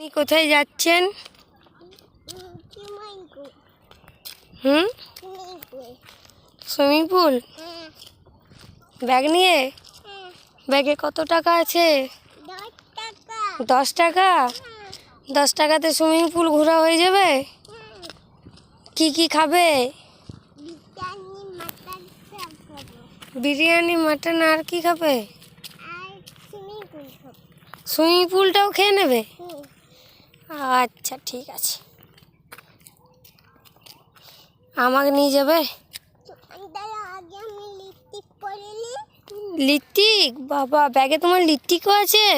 আপনি কোথায় যাচ্ছেন? হুম? Swimming pool? ব্যাগ নিয়ে? ব্যাগে কত টাকা আছে? দশ টাকা? দশ টাকাতে সুইমিং পুল ঘোরা হয়ে যাবে? কি কি খাবে? বিরিয়ানি মাটন আর কি খাবে? সুইমিং পুলটাও খেয়ে নেবে? আচ্ছা ঠিক আছে। আমাকে নিয়ে যাবে? লিট্টিক বাবা ব্যাগে তোমার লিট্টিকও আছে?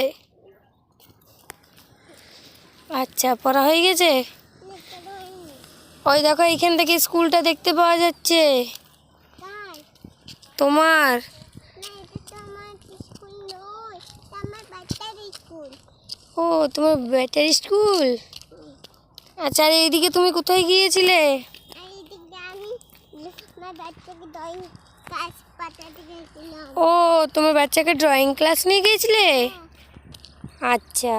আচ্ছা পড়া হয়ে গেছে? ওই দেখো এইখান থেকে স্কুলটা দেখতে পাওয়া যাচ্ছে। তোমার? ও, তোমার ব্যাটারি স্কুল? আচ্ছা আর এইদিকে তুমি কোথায় গিয়েছিলে? ও, তোমার বাচ্চাকে ড্রয়িং ক্লাস নিয়ে গিয়েছিলে? আচ্ছা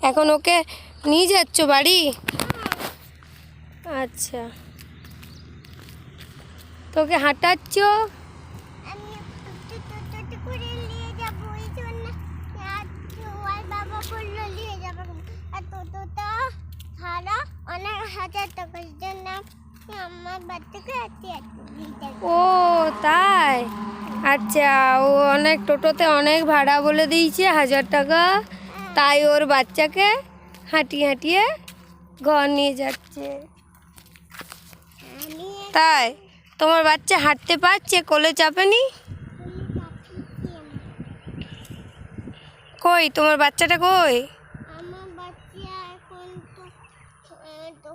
এখন ওকে নিয়ে যাচ্ছ বাড়ি? আচ্ছা তোকে হাঁটাচ্ছ? হাজার টাকার জন্য আমার বাচ্চাকে ও তাই? আচ্ছা ও অনেক টোটোতে অনেক ভাড়া বলে দিয়েছে হাজার টাকা। তাই ওর বাচ্চাকে হাঁটিয়ে হাঁটিয়ে ঘর নিয়ে যাচ্ছে। তাই? তোমার বাচ্চা হাঁটতে পারছে কোলে চাপেনি? কই? তোমার বাচ্চাটা কই আমার বাচ্চা এখন তো আহ, তো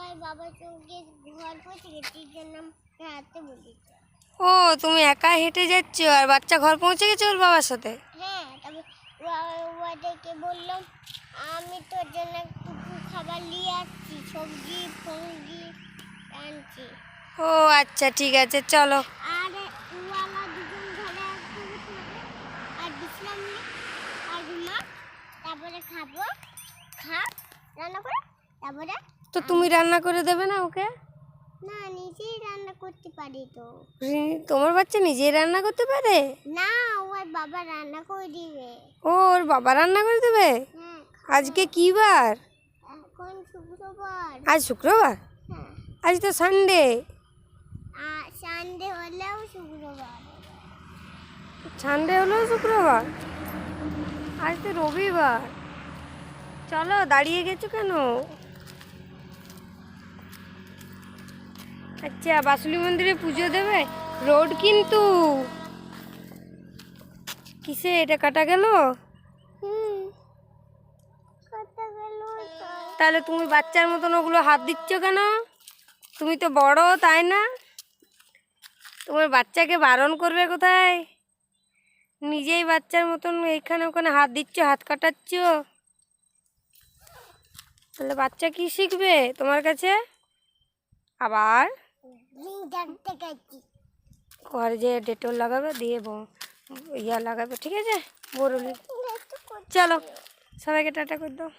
ওর বাবা চোখে ঘর পৌঁছে গেছে জন্য হাতে বলেছে। ও তুমি একা হেঁটে যাচ্ছ আর বাচ্চা ঘর পৌঁছে গেছে ওর বাবার সাথে? হ্যাঁ তারপর ওদেরকে বললাম আমি তোর জন্য একটু খাবার নিয়ে আসছি সবজি ফঙ্গি আনছি। ও আচ্ছা ঠিক আছে চলো। আর ওয়ালা দুজন ধরে আসবে আর বিশ্রাম আর ঘুমা তারপরে খাব খা। রান্না করে তারপরে তো তুমি রান্না করে দেবে না ওকে? না নিজেই রান্না করতে পারি তো। তোমার বাচ্চা নিজেই রান্না করতে পারে? না ওর বাবা রান্না করে দিবে। ও ওর বাবা রান্না করে দেবে? হ্যাঁ আজকে কি বার এখন শুক্রবার। আজ শুক্রবার? হ্যাঁ। আজ তো সানডে সানডে হলেও শুক্রবার। সানডে হলো শুক্রবার? আজ তো রবিবার। চলো দাঁড়িয়ে গেছো কেন? আচ্ছা বাসুলি মন্দিরে পুজো দেবে? রোড কিন্তু। কিসে এটা কাটা গেল? তাহলে তুমি বাচ্চার মতন ওগুলো হাত দিচ্ছ কেন? তুমি তো বড় তাই না? তোমার বাচ্চাকে বারণ করবে কোথায়? নিজেই বাচ্চার মতন এইখানে ওখানে হাত দিচ্ছ হাত কাটাচ্ছ? তাহলে বাচ্চা কি শিখবে তোমার কাছে? আবার? ঘরে যে ডেটল লাগাবে দিয়ে ইয়া লাগাবে ঠিক আছে? বরুলি চলো সবাইকে টাটা করে দাও।